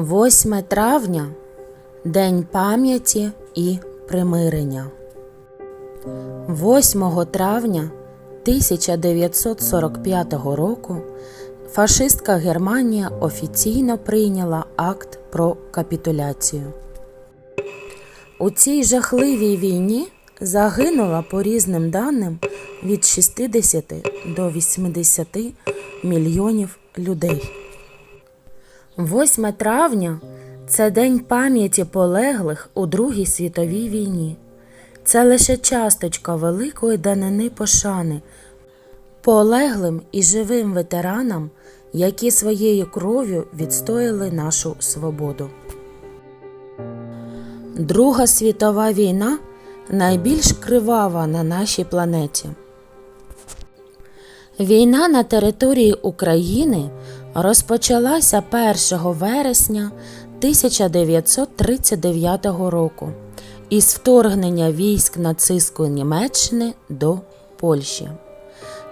8 травня День пам'яті і примирення. 8 травня 1945 року фашистська Германія офіційно прийняла акт про капітуляцію. У цій жахливій війні загинуло по різним даним від 60 до 80 мільйонів людей. 8 травня це День пам'яті полеглих у Другій світовій війні. Це лише часточка великої данини пошани полеглим і живим ветеранам, які своєю кров'ю відстояли нашу свободу. Друга світова війна найбільш кривава на нашій планеті. Війна на території України розпочалася 1 вересня 1939 року із вторгнення військ нацистської Німеччини до Польщі.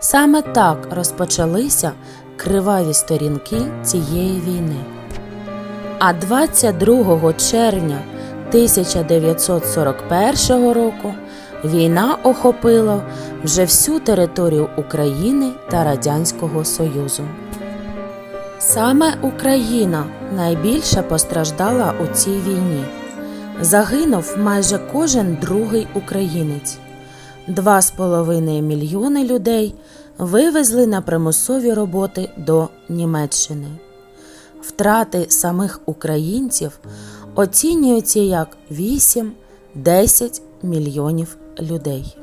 Саме так розпочалися криваві сторінки цієї війни. А 22 червня 1941 року війна охопила вже всю територію України та Радянського Союзу. Саме Україна найбільше постраждала у цій війні. Загинув майже кожен другий українець. Два з половиною мільйони людей вивезли на примусові роботи до Німеччини. Втрати самих українців оцінюються як 8-10 мільйонів людей.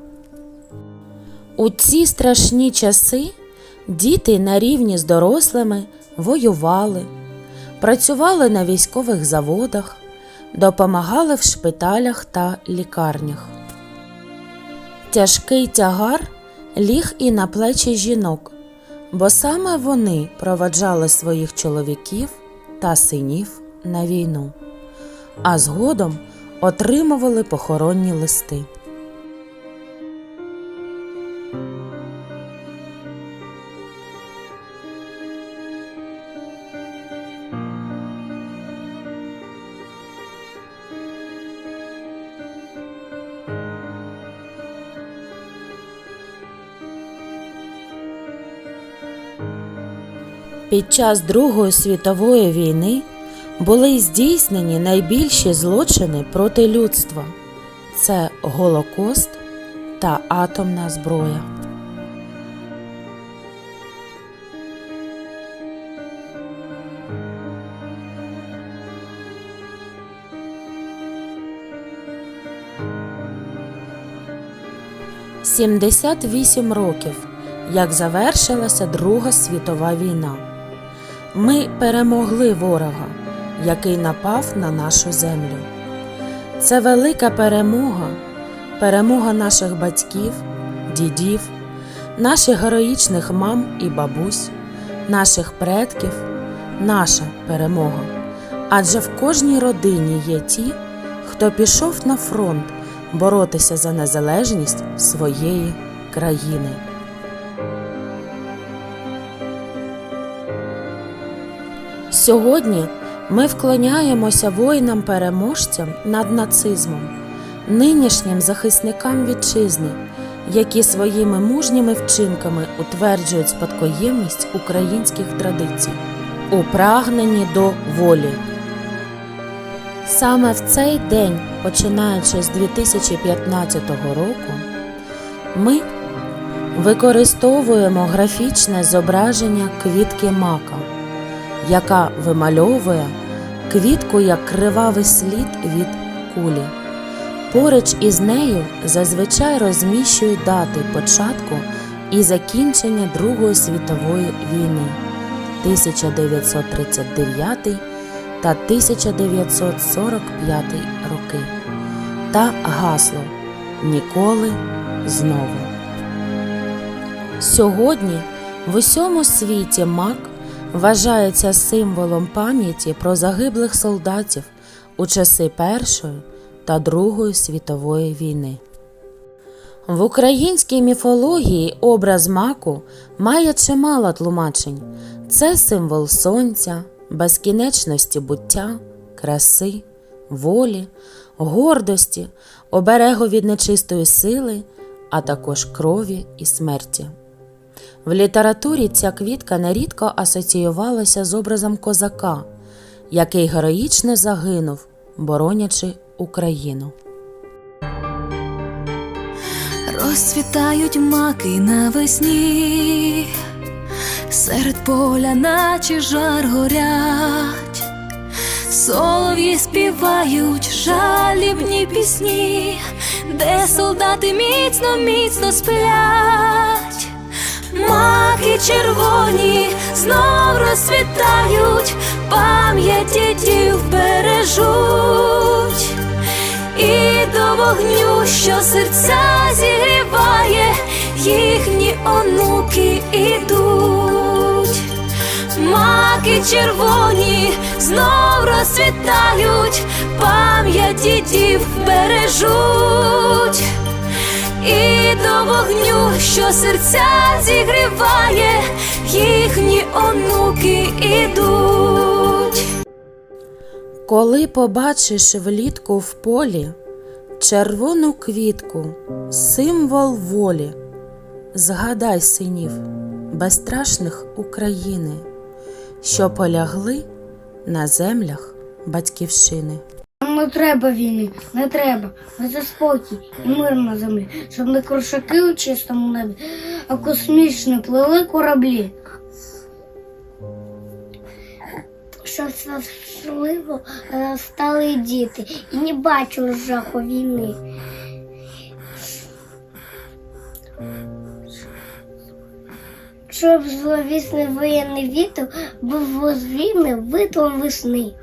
У ці страшні часи діти на рівні з дорослими воювали, працювали на військових заводах, допомагали в шпиталях та лікарнях. Тяжкий тягар ліг і на плечі жінок, бо саме вони проваджали своїх чоловіків та синів на війну, а згодом отримували похоронні листи. Під час Другої світової війни були здійснені найбільші злочини проти людства це Голокост та атомна зброя. Сімдесят вісім років, як завершилася Друга світова війна. Ми перемогли ворога, який напав на нашу землю. Це велика перемога, перемога наших батьків, дідів, наших героїчних мам і бабусь, наших предків, наша перемога. Адже в кожній родині є ті, хто пішов на фронт боротися за незалежність своєї країни. Сьогодні ми вклоняємося воїнам-переможцям над нацизмом, нинішнім захисникам вітчизни, які своїми мужніми вчинками утверджують спадкоємність українських традицій, у прагненні до волі. Саме в цей день, починаючи з 2015 року, ми використовуємо графічне зображення квітки мака яка вимальовує квітку як кривавий слід від кулі. Поруч із нею зазвичай розміщують дати початку і закінчення Другої світової війни 1939 та 1945 роки та гасло Ніколи знову. Сьогодні в усьому світі мак вважається символом пам'яті про загиблих солдатів у часи Першої та Другої світової війни. В українській міфології образ маку має чимало тлумачень. Це символ сонця, безкінечності буття, краси, волі, гордості, оберегу від нечистої сили, а також крові і смерті. В літературі ця квітка нерідко асоціювалася з образом козака, який героїчно загинув, боронячи Україну. Розцвітають маки навесні, серед поля, наче жар горять, солов'ї співають жалібні пісні, де солдати міцно, міцно сплять, маки червоні знов розцвітають, пам'яті дів бережуть. І до вогню, що серця зігріває, їхні онуки ідуть. Маки червоні знов розцвітають, пам'яті дів бережуть. І до вогню, що серця зігріває, їхні онуки ідуть. Коли побачиш влітку в полі червону квітку, символ волі, згадай синів безстрашних України, що полягли на землях батьківщини. Не треба війни, не треба. Ми за спокій і мир на землі, щоб не крушаки у чистому небі, а космічні плили кораблі. Щоб щасливо стали діти і не бачили жаху війни. Щоб зловісний воєнний вітер був возвільний витлом весни.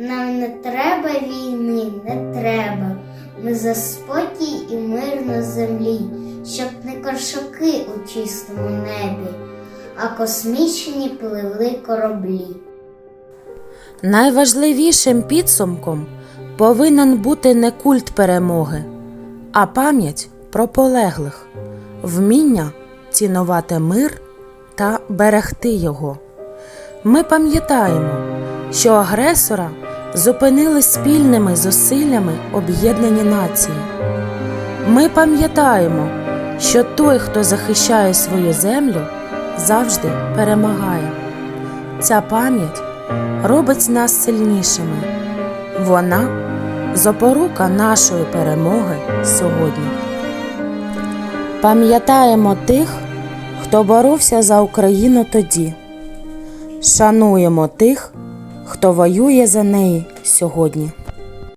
Нам не треба війни, не треба. Ми за спокій і мир на землі, щоб не коршаки у чистому небі, а космічні пливли кораблі. Найважливішим підсумком повинен бути не культ перемоги, а пам'ять про полеглих, вміння цінувати мир та берегти його. Ми пам'ятаємо, що агресора зупинили спільними зусиллями об'єднані нації. Ми пам'ятаємо, що той, хто захищає свою землю, завжди перемагає. Ця пам'ять робить нас сильнішими. Вона запорука нашої перемоги сьогодні. Пам'ятаємо тих, хто боровся за Україну тоді. Шануємо тих, хто воює за неї сьогодні.